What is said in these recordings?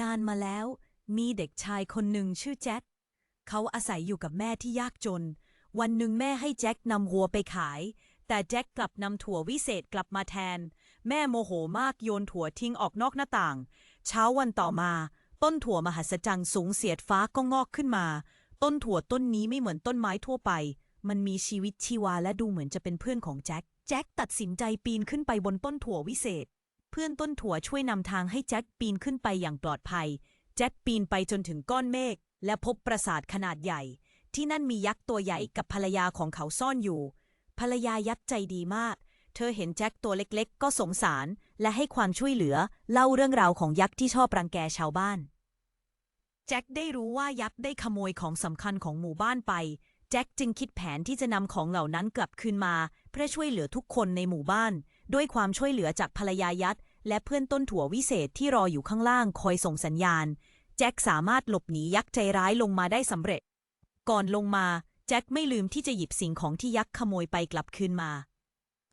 นานมาแล้ว มีเด็กชายคนหนึ่งชื่อแจ็คเขาอาศัยอยู่กับแม่ที่ยากจน วันหนึ่งแม่ให้แจ็คนำวัวไปขาย แต่แจ็คกลับนำถั่ววิเศษกลับมาแทน แม่โมโหมากโยนถั่วทิ้งออกนอกหน้าต่าง เช้าวันต่อมา ต้นถั่วมหัศจรรย์สูงเสียดฟ้าก็งอกขึ้นมา ต้นถั่วต้นนี้ไม่เหมือนต้นไม้ทั่วไป มันมีชีวิตชีวาและดูเหมือนจะเป็นเพื่อนของแจ็คแจ็คตัดสินใจปีนขึ้นไปบนต้นถั่ววิเศษ เพื่อนต้นถั่วช่วยนำทางให้แจ็คปีนขึ้นไปอย่างปลอดภัย แจ็คปีนไปจนถึงก้อนเมฆและพบปราสาทขนาดใหญ่ ที่นั่นมียักษ์ตัวใหญ่กับภรรยาของเขาซ่อนอยู่ ภรรยายักษ์ใจดีมาก เธอเห็นแจ็คตัวเล็กๆ ก็สงสาร และให้ความช่วยเหลือ เล่าเรื่องราวของยักษ์ที่ชอบรังแกชาวบ้าน แจ็คได้รู้ว่ายักษ์ได้ขโมยของสำคัญของหมู่บ้านไป แจ็คจึงคิดแผนที่จะนำของเหล่านั้นกลับคืนมา เพื่อช่วยเหลือทุกคนในหมู่บ้าน ด้วยความช่วยเหลือจากภรรยายักษ์และเพื่อนต้นถั่ววิเศษที่รออยู่ข้างล่างคอยส่งสัญญาณ แจ็คสามารถหลบหนียักษ์ใจร้ายลงมาได้สำเร็จ ก่อนลงมาแจ็คไม่ลืมที่จะหยิบสิ่งของที่ยักษ์ขโมยไปกลับคืนมา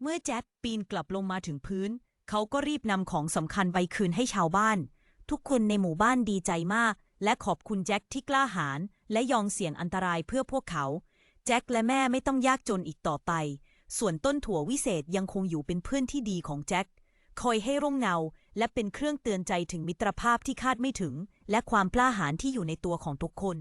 เมื่อแจ็คปีนกลับลงมาถึงพื้น เขาก็รีบนำของสำคัญไปคืนให้ชาวบ้าน ทุกคนในหมู่บ้านดีใจมาก และขอบคุณแจ็คที่กล้าหาญและยอมเสี่ยงอันตรายเพื่อพวกเขา แจ็คและแม่ไม่ต้องยากจนอีกต่อไป ส่วนต้นถั่ววิเศษยังคงอยู่เป็นเพื่อนที่ดีของแจ็คคอยให้ร่มเงา และเป็นเครื่องเตือนใจถึงมิตรภาพที่คาดไม่ถึง และความกล้าหาญที่อยู่ในตัวของทุกคน